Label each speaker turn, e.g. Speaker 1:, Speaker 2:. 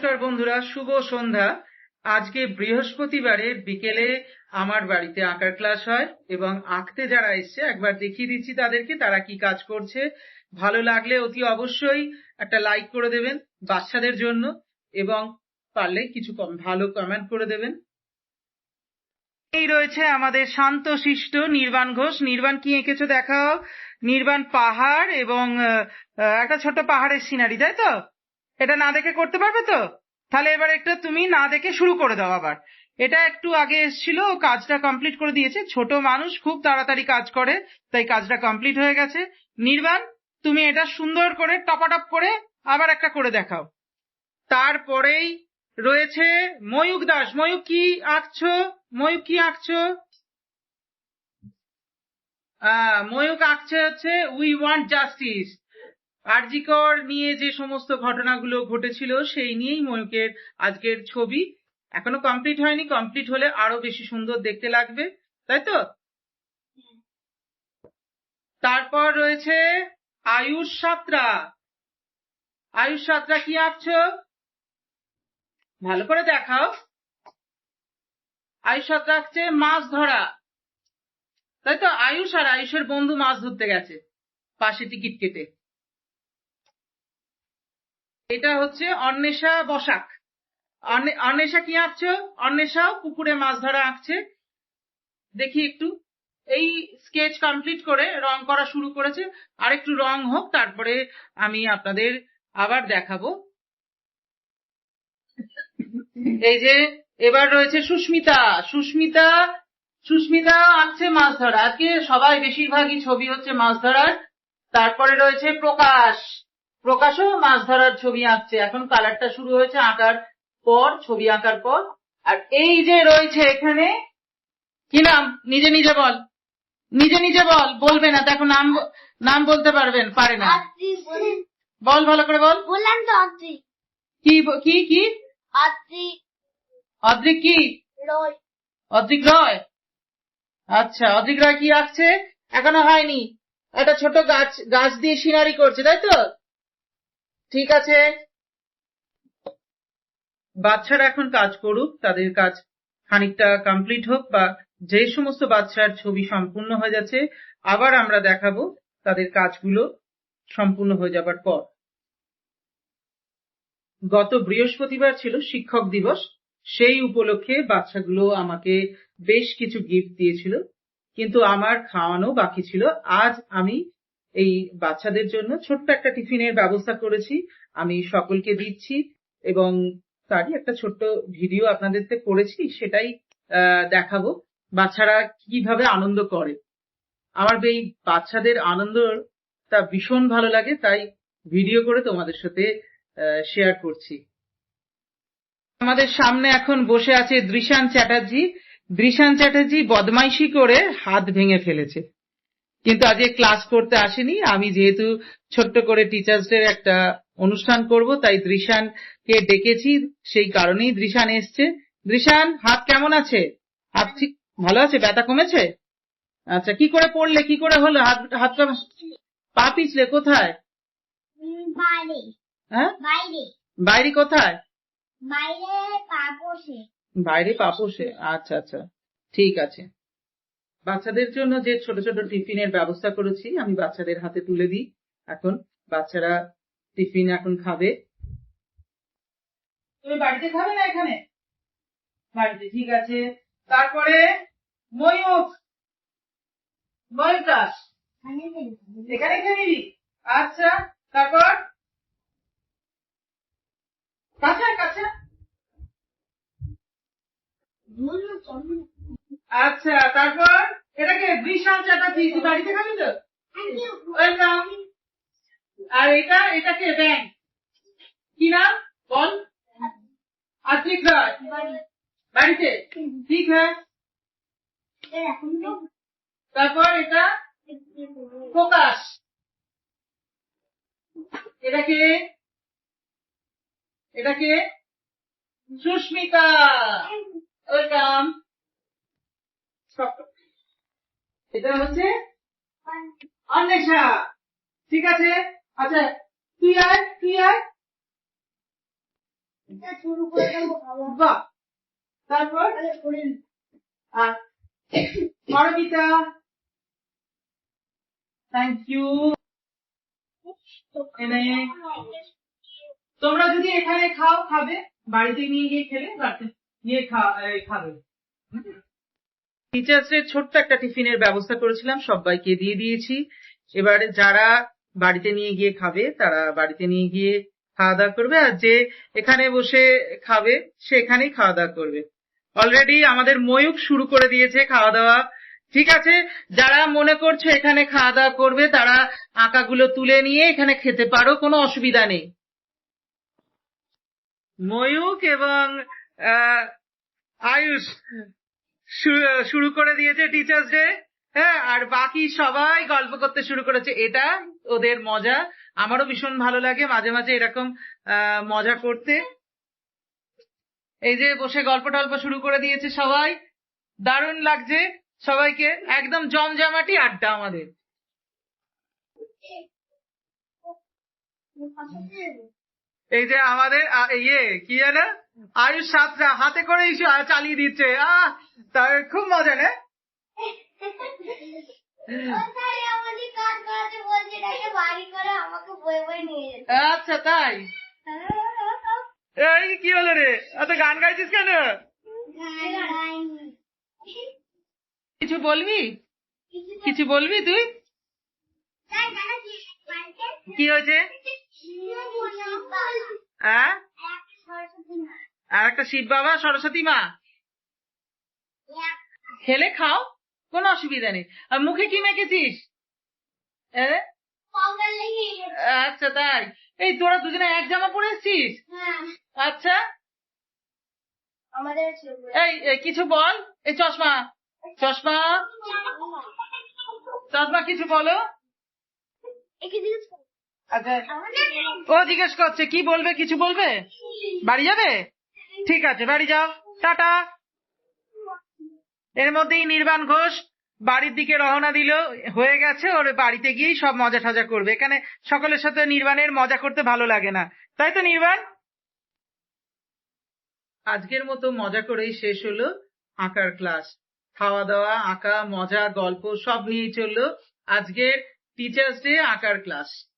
Speaker 1: নমস্কার বন্ধুরা, শুভ সন্ধ্যা। আজকে বৃহস্পতিবারের বিকেলে আমার বাড়িতে আঁকার ক্লাস হয় এবং আঁকতে যারা এসছে, একবার দেখিয়ে দিচ্ছি তাদেরকে, তারা কি কাজ করছে। ভালো লাগলে অতি অবশ্যই একটা লাইক করে দেবেন বাচ্চাদের জন্য এবং পারলে কিছু ভালো কমেন্ট করে দেবেন। এই রয়েছে আমাদের শান্ত শিষ্ট নির্বাণ ঘোষ। নির্বাণ, কি এঁকেছো দেখাও? নির্বাণ পাহাড় এবং একটা ছোট পাহাড়ের সিনারি তাই তো? এটা না দেখে করতে পারবে তো? তাহলে এবার একটা তুমি না দেখে শুরু করে দাও আবার। এটা একটু আগে এসেছিল কাজটা কমপ্লিট করে দিয়েছে। ছোট মানুষ, খুব তাড়াতাড়ি কাজ করে, তাই কাজটা কমপ্লিট হয়ে গেছে। নির্বাণ, তুমি এটা সুন্দর করে টপাটপ করে আবার একটা করে দেখাও। তারপরেই রয়েছে ময়ূক দাস। ময়ূক কি আঁকছো? ময়ূক কি আঁকছো? ময়ূক আঁকছে হচ্ছে উই ওয়ান্ট জাস্টিস আরজিকর নিয়ে যে সমস্ত ঘটনাগুলো ঘটেছিল, সেই নিয়েই ময়ূকের আজকের ছবি। এখনও কমপ্লিট হয়নি কমপ্লিট হলে আরও বেশি সুন্দর দেখতে লাগবে, তাই তো? তারপর রয়েছে আয়ুষ সাতরা। আয়ুষ সাতরা কি আঁকছো? ভালো করে দেখাও। আয়ুষ সাতরা আঁকছে মাছ ধরা। তাই তো? আয়ুষ আর আয়ুষের বন্ধু মাছ ধরতে গেছে পাশে টিকিট কেটে এটা হচ্ছে অন্বেষা বসাক। অন্বে- অন্বেষা কি আঁকছো? অন্বেষাও পুকুরে মাছ ধরা আঁকছে। দেখি একটু। এই স্কেচ কমপ্লিট করে রং করা শুরু করেছে। আর একটু রং হোক, তারপরে আমি আপনাদের আবার দেখাবো। এই যে, এবার রয়েছে সুস্মিতা। সুস্মিতা সুস্মিতা আঁকছে মাছ ধরা আজকে সবাই বেশিরভাগই ছবি হচ্ছে মাছ ধরার। তারপরে রয়েছে প্রকাশ। প্রকাশও মাছ ধরার ছবি আঁকছে এখন কালারটা শুরু হয়েছে আঁকার পর ছবি আঁকার পর। আর এই যে রয়েছে এখানে কি নাম? নিজে নিজে বল। নিজে নিজে বল বলবে না। দেখো নাম নাম বলতে পারবেন পারে না। বল ভালো করে বল।
Speaker 2: বললাম তো আদ্রি
Speaker 1: কি কি কি?
Speaker 2: আদ্রি
Speaker 1: অদ্রিক কি?
Speaker 2: রয়।
Speaker 1: অদ্রিক রয়? আচ্ছা অদ্রিক রয় কি আঁকছে? এখনও হয়নি। একটা ছোট গাছ গাছ দিয়ে সিনারি করছে তাই তো? ঠিক আছে? বাচ্চারা এখন কাজ করুক, তাদের কাজ খানিকটা কমপ্লিট হোক বা যে সমস্ত বাচ্চার ছবি সম্পূর্ণ হয়ে যাচ্ছে, আবার আমরা দেখাবো তাদের কাজগুলো সম্পূর্ণ হয়ে যাবার পর। গত বৃহস্পতিবার ছিল শিক্ষক দিবস, সেই উপলক্ষে বাচ্চাগুলো আমাকে বেশ কিছু গিফট দিয়েছিল, কিন্তু আমার খাওয়ানো বাকি ছিল। আজ আমি এই বাচ্চাদের জন্য ছোট্ট একটা টিফিনের ব্যবস্থা করেছি। আমি সকলকে দিচ্ছি এবং তারই একটা ছোট্ট ভিডিও আপনাদেরকে করেছি, সেটাই দেখাবো। বাচ্চারা কীভাবে আনন্দ করে। আমার এই বাচ্চাদের আনন্দটা ভীষণ ভালো লাগে, তাই ভিডিও করে তোমাদের সাথে শেয়ার করছি। আমাদের সামনে এখন বসে আছে দৃশান চ্যাটার্জি। দৃশান চ্যাটার্জি বদমাইশি করে হাত ভেঙে ফেলেছে। কিন্তু আজকে ক্লাস করতে আসেনি। আমি যেহেতু ছোট্ট করে টিচার্স ডে একটা অনুষ্ঠান করব তাই দৃশানকে ডেকেছি। সেই কারণেই দৃশান এসছে। দৃশান হাত কেমন আছে? হাত ঠিক ভালো আছে? ব্যথা কমেছে? আচ্ছা কি করে পড়লে? কি করে হলো? হাত হাতটা পা পিছলে কোথায়?
Speaker 2: বাইরে।
Speaker 1: হ্যাঁ?
Speaker 2: বাইরে।
Speaker 1: বাইরে কোথায়?
Speaker 2: বাইরে পা বসে।
Speaker 1: বাইরে পাপোশে আচ্ছা আচ্ছা। ঠিক আছে। বাচ্চাদের জন্য যে ছোট ছোট টিফিনের ব্যবস্থা করেছি আমি বাচ্চাদের হাতে তুলে দিই। এখন বাচ্চারা টিফিন এখন খাবে। তুমি বাড়িতে খাবে না এখানে? বাড়িতে ঠিক আছে। তারপরে ময়ূক দাস এখানে খেয়ে নিবি? আচ্ছা তারপর? কাছে আয়, আচ্ছা তারপর? বিশাল চ্যাটার্জি তুই বাড়িতে খাবি তো ওয়েলকাম আর এটা এটাকে ব্যাংক। কি নাম? বল। আত্মিক রায় বাড়িতে? ঠিক হ্যাঁ? তারপর এটা? প্রকাশ। এটাকে এটাকে সুস্মিতা। ওয়েলকাম এটা হচ্ছে অন্বেষা। ঠিক আছে? আচ্ছা তুই আয় তুই আয়।
Speaker 2: শুরু করে
Speaker 1: বাহ। তারপর? আর থ্যাংক ইউ তোমরা যদি এখানে খাও খাবে বাড়িতে নিয়ে গিয়ে খেলে বাড়িতে নিয়ে খাবে। টিচার্সের ছোট্ট একটা টিফিনের ব্যবস্থা করেছিলাম, সবাইকে দিয়ে দিয়েছি। এবারে যারা বাড়িতে নিয়ে গিয়ে খাবে, তারা বাড়িতে নিয়ে গিয়ে খাওয়া দাওয়া করবে, আর যে এখানে বসে খাবে, সে এখানেই খাওয়া দাওয়া করবে। অলরেডি আমাদের ময়ূক শুরু করে দিয়েছে খাওয়া দাওয়া। ঠিক আছে, যারা মনে করছ এখানে খাওয়া দাওয়া করবে, তারা আঁকাগুলো তুলে নিয়ে এখানে খেতে পারো, কোনো অসুবিধা নেই। ময়ূক এবং আয়ুষ শুরু করে দিয়েছে টিচার্স ডে হ্যাঁ আর বাকি সবাই গল্প করতে শুরু করেছে। এটা ওদের মজা। আমারও ভীষণ ভালো লাগে মাঝে মাঝে এরকম মজা করতে। এই যে বসে গল্প টল্প শুরু করে দিয়েছে সবাই। দারুণ লাগছে সবাইকে। একদম জমজমাটি আড্ডা আমাদের। এই যে আমাদের ইয়ে কি জানো আয়ুষ সাতটা হাতে করে চালিয়ে দিচ্ছে। আহ তার খুব মজা, না? আচ্ছা তাই? এই, কি হলো রে? এত গান গাইছিস কেন? কিছু বলবি? কিছু বলবি তুই? কি হয়েছে? হ্যাঁ? আর একটা শিব বাবা, সরস্বতী মা। খেলে খাও, কোনো অসুবিধা নেই। আর মুখে কি মেখেছিস? আচ্ছা তাই। এই, তোরা দুজনে এক জামা পরে এসছিস? আচ্ছা। এই কিছু বল। এই, চশমা। চশমা। চশমা কিছু বলো। আচ্ছা। ও জিজ্ঞেস করছে, কি বলবে, কিছু বলবে? বাড়ি যাবে? ঠিক আছে, বাড়ি যাও। টাটা। এর মধ্যেই নির্বাণ ঘোষ বাড়ির দিকে রওনা দিল। হয়ে গেছে, ওর বাড়িতে গিয়েই সব মজা ঠাজা করবে। এখানে সকলের সাথে নির্বাণের মজা করতে ভালো লাগে না। তাই তো, নির্বাণ? আজকের মতো মজা করেই শেষ হলো আঁকার ক্লাস। খাওয়া দাওয়া আঁকা, মজা, গল্প সব নিয়েই চলল আজকের টিচার্স ডে আঁকার ক্লাস।